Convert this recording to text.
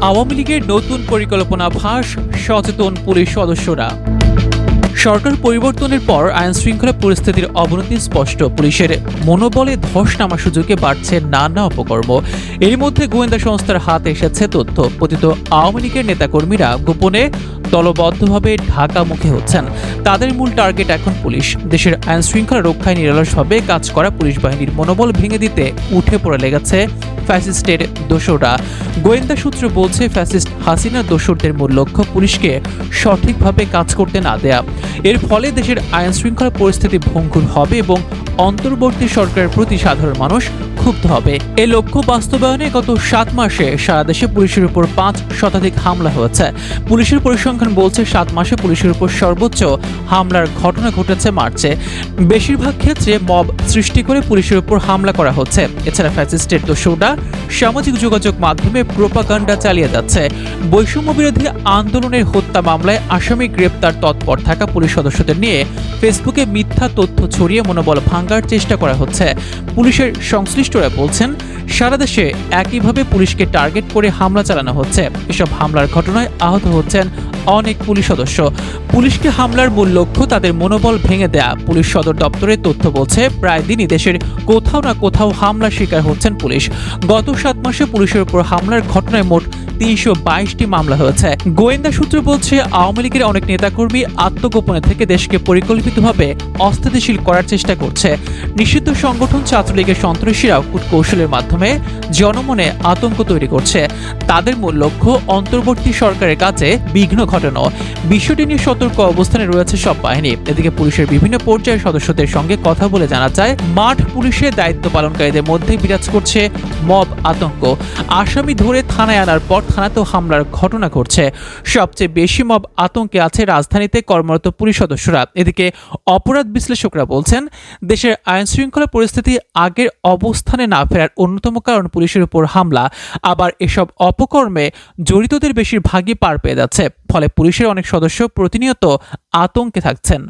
আওয়ামী লীগের নতুন পরিকল্পনা ফাঁস, সচেতন পুলিশ সদস্যরা। সরকার পরিবর্তনের পর আইন শৃঙ্খলা পরিস্থিতির অবনতি স্পষ্ট। পুলিশের মনোবলে ধস নামার সুযোগে বাড়ছে নানা অপকর্ম। এর মধ্যে গোয়েন্দা সংস্থার হাতে এসেছে তথ্য। পতিত আওয়ামী লীগের নেতাকর্মীরা গোপনে দলবদ্ধভাবে ঢাকা মুখে হচ্ছেন। তাদের মূল টার্গেট এখন পুলিশ। দেশের আইন শৃঙ্খলা রক্ষায় নিরলসভাবে কাজ করা পুলিশ বাহিনীর মনোবল ভেঙে দিতে উঠে পড়ে লেগেছে ফ্যাসিস্টের দোষরা। গোয়েন্দা সূত্র বলছে, ফ্যাসিস্ট হাসিনা দোষরদের মূল লক্ষ্য পুলিশকে সঠিকভাবে কাজ করতে না দেয়া। এর ফলে দেশের আইন শৃঙ্খলা পরিস্থিতি ভঙ্গুর হবে এবং অন্তর্বর্তী সরকারের প্রতি সাধারণ মানুষ ক্ষুব্ধ হবে। এ লক্ষ্য বাস্তবায়নে গত সাত মাসে সারা দেশে পুলিশের উপর পাঁচ শতাধিক হামলা হয়েছে। পুলিশের পরিসংখ্যান বলছে, সাত মাসে পুলিশের উপর সর্বোচ্চ হামলার ঘটনা ঘটেছে মার্চে। বেশিরভাগ ক্ষেত্রে মব সৃষ্টি করে পুলিশের উপর হামলা করা হচ্ছে। এছাড়া ফ্যাসিস্টের দোষরা সামাজিক যোগাযোগ মাধ্যমে প্রোপাগান্ডা চালিয়ে যাচ্ছে। বৈষম্য বিরোধী আন্দোলনের হত্যা মামলায় আসামি গ্রেপ্তার তৎপর থাকা পুলিশ সদস্যদের নিয়ে ফেসবুকে মিথ্যা তথ্য ছড়িয়ে মনোবল ভাঙ্গার চেষ্টা করা হচ্ছে। পুলিশের সংশ্লিষ্টরা বলছেন, সারা দেশে একইভাবে পুলিশকে টার্গেট করে হামলা চালানো হচ্ছে। এসব হামলার ঘটনায় আহত হচ্ছেন অনেক পুলিশ সদস্য। পুলিশকে হামলার মূল লক্ষ্য তাদের মনোবল ভেঙে দেয়া। পুলিশ সদর দপ্তরের তথ্য বলছে, প্রায় দিনই দেশের কোথাও না কোথাও হামলার শিকার হচ্ছেন পুলিশ। গত সাত মাসে পুলিশের উপর হামলার ঘটনায় মোট তিনশো বাইশটি মামলা হয়েছে। গোয়েন্দা সূত্র বলছে, আওয়ামী লীগের অনেক নেতাকর্মী আত্মগোপনে থেকে দেশকে পরিকল্পিতভাবে অস্থিতিশীল করার চেষ্টা করছে। নিষিদ্ধ সংগঠন ছাত্রলীগের সন্ত্রাসীরাও কূটকৌশলের মাধ্যমে জনমনে আতঙ্ক তৈরি করছে। তাদের মূল লক্ষ্য অন্তর্বর্তী সরকারের কাছে বিঘ্ন ঘটানো। বিষয়টি নিয়ে সতর্ক অবস্থানে রয়েছে সব বাহিনী। এদিকে পুলিশের বিভিন্ন পর্যায়ের সদস্যদের সঙ্গে কথা বলে জানা যায়, মাঠ পুলিশের দায়িত্ব পালনকারীদের মধ্যে বিরাজ করছে মব আতঙ্ক। আসামি ধরে থানায় আনার পর থানাতেও হামলার ঘটনা ঘটছে। সবচেয়ে বেশি মব আতঙ্কে আছে রাজধানীতে কর্মরত পুলিশ সদস্যরা। এদিকে অপরাধ বিশ্লেষকরা বলছেন, দেশের আইন শৃঙ্খলা পরিস্থিতি আগের অবস্থানে না ফেরার অন্যতম কারণ পুলিশের উপর হামলা। আবার এসব অপকর্মে জড়িতদের বেশিরভাগই পার পেয়ে যাচ্ছে ফলে পুলিশের অনেক সদস্য প্রতিনিয়ত আতঙ্কে থাকছেন।